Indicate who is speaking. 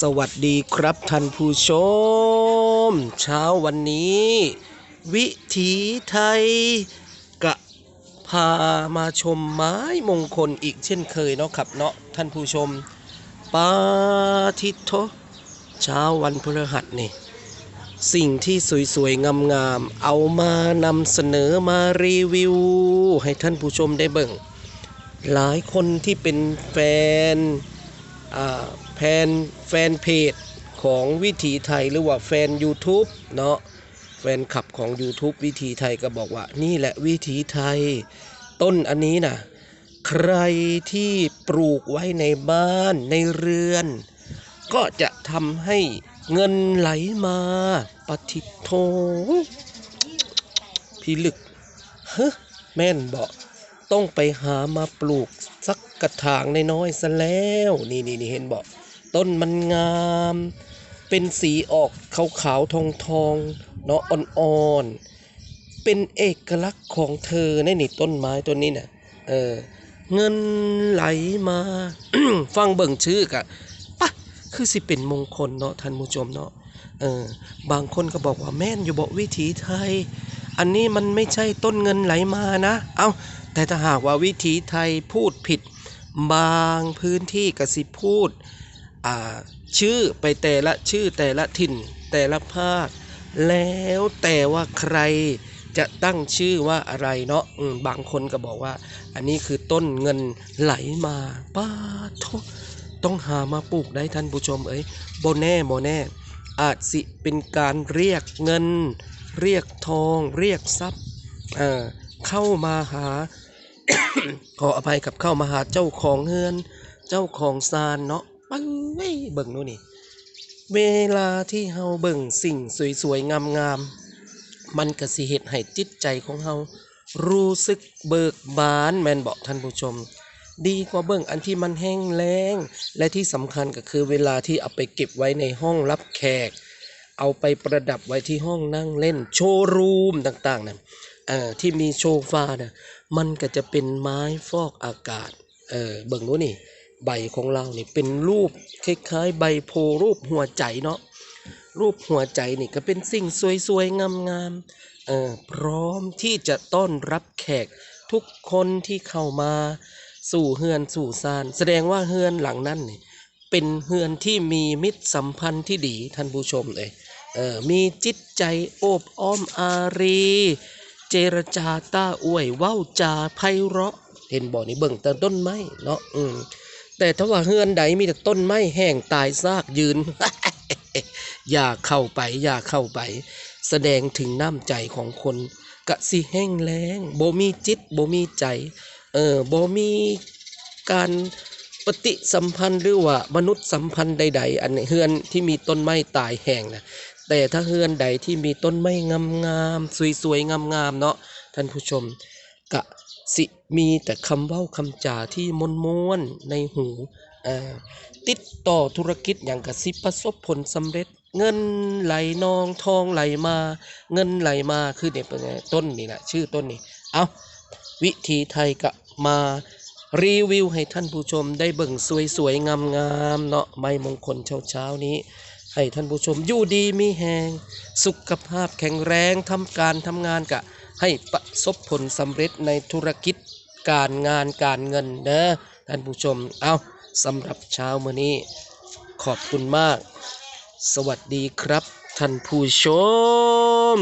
Speaker 1: สวัสดีครับท่านผู้ชม เช้าวันนี้ วิถีไทยกะพามาชมไม้มงคลอีกเช่นเคยเนาะครับเนาะท่านผู้ชมปาทิโทเช้าวันพฤหัสนี่สิ่งที่สวยๆ งามๆ เอามานำเสนอมารีวิว ให้ท่านผู้ชมได้เบิ่ง หลายคนที่เป็นแฟนอ่า แฟนแฟนเพจของวิถีไทยหรือว่าแฟน YouTube เนาะแฟนคลับของ YouTube วิถีไทยก็บอกว่านี่แหละวิถีไทย ต้นอันนี้นะใครที่ปลูกไว้ในบ้านในเรือน ก็จะทำให้เงินไหลมาปฏิโทพิลึกเฮ้แม่นบอกต้องไปหามาปลูกสักกระถางน้อยๆซะแล้ว นี่นี่นี่เห็นบอก ต้นมันงาม เป็นสีออกขาวๆทองทองๆเนาะอ่อนๆ เป็นเอกลักษณ์ของเธอในนี่ต้นไม้ต้นนี้น่ะเออเงินไหลมา ฟังเบิ่งชื่อกะปะคือสิเป็นมงคลเนาะท่านผู้ชมเนาะเออบางคนก็บอกว่าแม่นอยู่บอกวิถีไทย อันนี้มันไม่ใช่ต้นเงินไหลมานะ เอาแต่ถ้าหากว่าวิถีไทยพูดผิด บางพื้นที่กสิพูด ชื่อไปแต่ละชื่อแต่ละถิ่น แต่ละภาค แล้วแต่ว่าใครจะตั้งชื่อว่าอะไรเนาะบางคนก็บอกว่า อันนี้คือต้นเงินไหลมาป้าทต้องหามาปลูกได้ท่านผู้ชมเอ้ยโบแน่โบแน่ อาจสิเป็นการเรียกเงิน เรียกทอง เรียกทรัพย์เข้ามาหา ขออภัยกับเข้ามาหาเจ้าของเฮือน เจ้าของซานเนาะ ปังเว้ยเบิ่งโน่นนี่เวลาที่เฮาเบิ่งสิ่งสวยๆงามๆมันก็สิเฮ็ดให้จิตใจของเฮารู้สึกเบิกบานแม่นบอกท่านผู้ชม ดีกว่าเบิ่งอันที่มันแห้งแล้ง และที่สำคัญก็คือเวลาที่เอาไปเก็บไว้ในห้องรับแขก เอาไปประดับไว้ที่ห้องนั่งเล่นโชว์รูมต่างๆนะเอ่อที่มีโซฟานะมันก็จะเป็นไม้ฟอกอากาศเออเบิ่งดูนี่ ใบของเราเนี่เป็นรูปคล้ายๆ ใบโพรูปหัวใจเนาะรูปหัวใจนี่ก็เป็นสิ่งสวยๆงามๆเออพร้อมที่จะต้อนรับแขกทุกคนที่เข้ามาสู่เฮือนสู่ซาน แสดงว่าเฮือนหลังนั้นนี่เป็นเฮือนที่มีมิตรสัมพันธ์ที่ดีท่านผู้ชมเลยเออมีจิตใจโอบอ้อมอารี เจรจาต้าอวยเว้าจาไพเราะ เห็นบ่อนี่เบิ่งแต่ต้นไม้เนาะอืม แต่ถ้าว่าเฮือนใดมีแต่ต้นไม้แห้งตายซากยืน อย่าเข้าไป อย่าเข้าไป แสดงถึงน้ำใจของคน กะสิแห้งแล้งบ่มีจิตบ่มีใจ เออบ่มีการปฏิสัมพันธ์หรือว่ามนุษย์สัมพันธ์ใด ๆ อันเฮือนที่มีต้นไม้ตายแห้งนะแต่ถ้าเฮือนใดที่มีต้นไม้งามๆสวยๆงามๆเนาะท่านผู้ชมกะ สิมีแต่คำเว้าคำจาที่มนม้วนในหูติดต่อธุรกิจอย่างกะสิประสบผลสำเร็จ เงินไหลนองทองไหลมา เงินไหลมาคือเนี่ยต้นนี่แหละชื่อต้นนี่เอาวิธีไทยกะมารีวิวให้ท่านผู้ชมได้เบิ่งสวยๆงามๆเนาะใบมงคลเช้าๆนี้ ให้ท่านผู้ชมอยู่ดีมีแหงสุขภาพแข็งแรงทำการทำงานกะ ให้ประสบผลสำเร็จในธุรกิจการงานการเงินนะท่านผู้ชมเอาสำหรับเช้ามื้อนี้ ขอบคุณมาก สวัสดีครับ ท่านผู้ชม